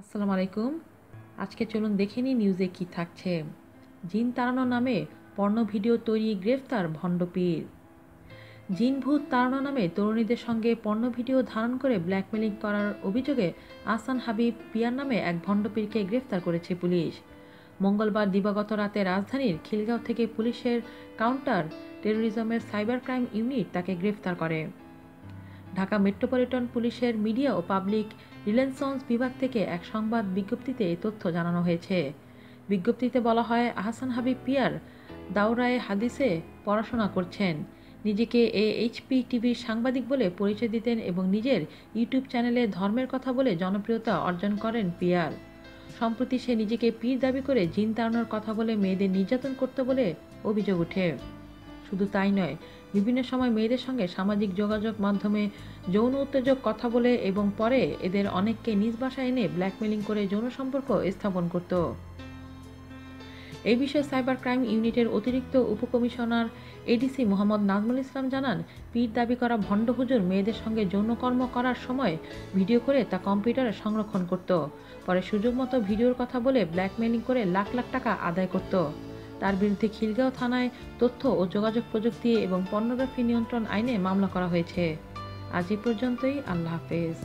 আসসালামু আলাইকুম। আজকে চলুন দেখে নিই নিউজে কি থাকছে। জিন তাড়ানো নামে পর্ণ ভিডিও তৈরি গ্রেফতার ভণ্ডপীর। জিন ভূত তাড়ানো নামে তরুণীদের সঙ্গে পর্ণ ভিডিও ধারণ করে ব্ল্যাকমেলিং করার অভিযোগে আসান হাবিব পিয়ার নামে এক ভণ্ডপীরকে গ্রেফতার করেছে পুলিশ। মঙ্গলবার দিবাগত রাতে রাজধানীর খিলগাঁও থেকে পুলিশের কাউন্টার টেরোরিজমের সাইবার ক্রাইম ইউনিট তাকে গ্রেফতার করে। ঢাকা মেট্রোপলিটন পুলিশের মিডিয়া ও পাবলিক রিলেশনস বিভাগ থেকে এক সংবাদ বিজ্ঞপ্তিতে এই তথ্য জানানো হয়েছে। বিজ্ঞপ্তিতে বলা হয়, আহসান হাবিব পিয়ার দাউরায়ে হাদিসে পড়াশোনা করছেন। নিজেকে এ এইচপি টিভির সাংবাদিক বলে পরিচয় দিতেন এবং নিজের ইউটিউব চ্যানেলে ধর্মের কথা বলে জনপ্রিয়তা অর্জন করেন পিয়ার। সম্প্রতি সে নিজেকে পীর দাবি করে জিন তাড়ানোর কথা বলে মেয়েদের নির্যাতন করত বলে অভিযোগ ওঠে। শুধু তাই নয়, বিভিন্ন সময় মেয়েদের সঙ্গে সামাজিক যোগাযোগ মাধ্যমে যৌন উত্তেজক কথা বলে এবং পরে এদের অনেককে নিজ বাসায় এনে ব্ল্যাকমেলিং করে যৌন সম্পর্ক স্থাপন করত। এই বিষয়ে সাইবার ক্রাইম ইউনিটের অতিরিক্ত উপকমিশনার এডিসি মোহাম্মদ নাজমুল ইসলাম জানান, পীর দাবি করা ভণ্ড হুজুর মেয়েদের সঙ্গে যৌনকর্ম করার সময় ভিডিও করে তা কম্পিউটারে সংরক্ষণ করত, পরে সুযোগ মতো ভিডিওর কথা বলে ব্ল্যাকমেলিং করে লাখ লাখ টাকা আদায় করত। তার বিরুদ্ধে খিলগাঁও থানায় তথ্য ও যোগাযোগ প্রযুক্তি এবং পর্নোগ্রাফি নিয়ন্ত্রণ আইনে মামলা করা হয়েছে। আজ এই পর্যন্তই, আল্লাহ হাফেজ।